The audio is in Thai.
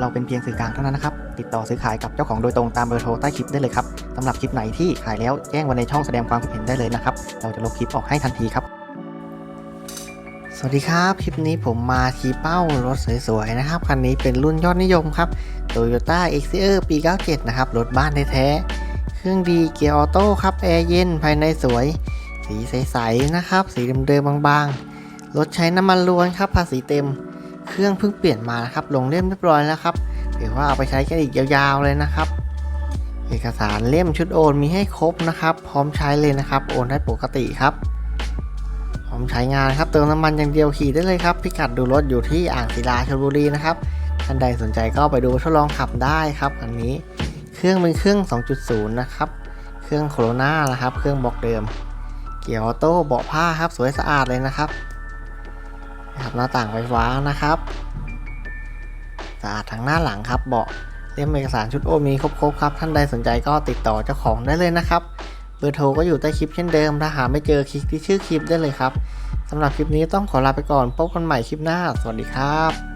เราเป็นเพียงสื่อกลางเท่านั้นนะครับ ติดต่อซื้อขายกับเจ้าของโดยตรงตามเบอร์โทรใต้คลิปได้เลยครับสำหรับคลิปไหนที่ขายแล้วแจ้งไว้ในช่องแสดงความคิดเห็นได้เลยนะครับ เราจะลบคลิปออกให้ทันทีครับ สวัสดีครับ คลิปนี้ผมมาทีเป้ารถสวยๆนะครับ คันนี้เป็นรุ่นยอดนิยมครับ Toyota x c r ปี 97 นะครับ รถบ้านแท้ๆ เครื่องดีเกียร์ออโต้ครับ แอร์เย็นภายในสวย สีใสๆนะครับ สีเดิมๆบางๆ รถใช้น้ำมันล้วนครับ ภาษีเต็ม เครื่องเพิ่งเปลี่ยนมานะครับ ลงเล่มเรียบร้อยแล้วครับถือว่าเอาไปใช้กันอีกยาวๆเลยนะครับ เอกสารเล่มชุดโอนมีให้ครบนะครับ พร้อมใช้เลยนะครับ โอนได้ปกติครับ พร้อมใช้งานครับ เติมน้ำมันอย่างเดียวขี่ได้เลยครับ พิกัดดูรถอยู่ที่อ่างศิลาชลบุรีนะครับท่านใดสนใจก็ไปดูทดลองขับได้ครับอันนี้เครื่องเป็นเครื่อง 2.0 นะครับ เครื่องโคโรนานะครับ เครื่องบล็อกเดิม เกียร์ออโต้เบาะผ้าครับ สวยสะอาดเลยนะครับนะครับ หน้าต่างไฟฟ้านะครับสะอาดทั้งหน้าหลังครับเบาะเล่มเอกสารชุดโอมีครบๆครับ ท่านใดสนใจก็ติดต่อเจ้าของได้เลยนะครับ เบอร์โทรก็อยู่ใต้คลิปเช่นเดิม ถ้าหาไม่เจอคลิกที่ชื่อคลิปได้เลยครับสำหรับคลิปนี้ต้องขอลาไปก่อน พบกันใหม่คลิปหน้า สวัสดีครับ